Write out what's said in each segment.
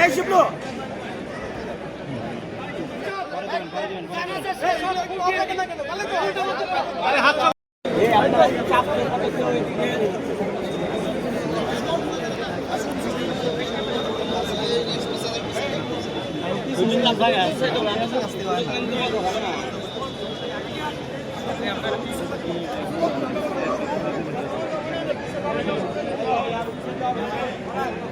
এই শিবলু এই সাবেন সাবেন মোবাইলে দিয়ে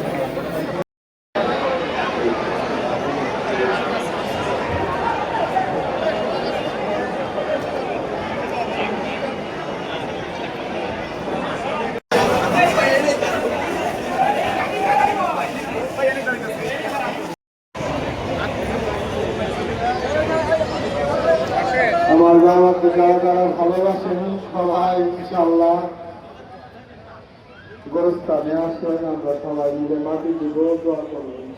আমার বাবাকে যারা যারা ভালোবাসেন সবাই ইনশাল্লাহ গোরস্থানে আসেন আমরা সবাই মিলে মাটি দিব দোয়া করব।